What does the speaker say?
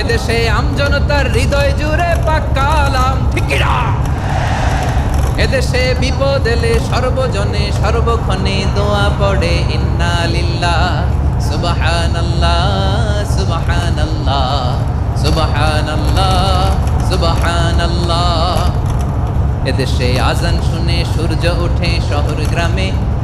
এদেশে আমজনতার হৃদয় জুড়ে পাক্কালাম ঠিকিরা এদেশে বিপদ এলে সর্বজনে সর্বক্ষণে দোয়া পড়ে, ইন্না লিল্লাহ, সুবহানাল্লাহ সুবহানাল্লাহ সুবহানাল্লাহ সুবহানাল্লাহ। এদেশে আজান শুনে সূর্য ওঠে শহর গ্রামে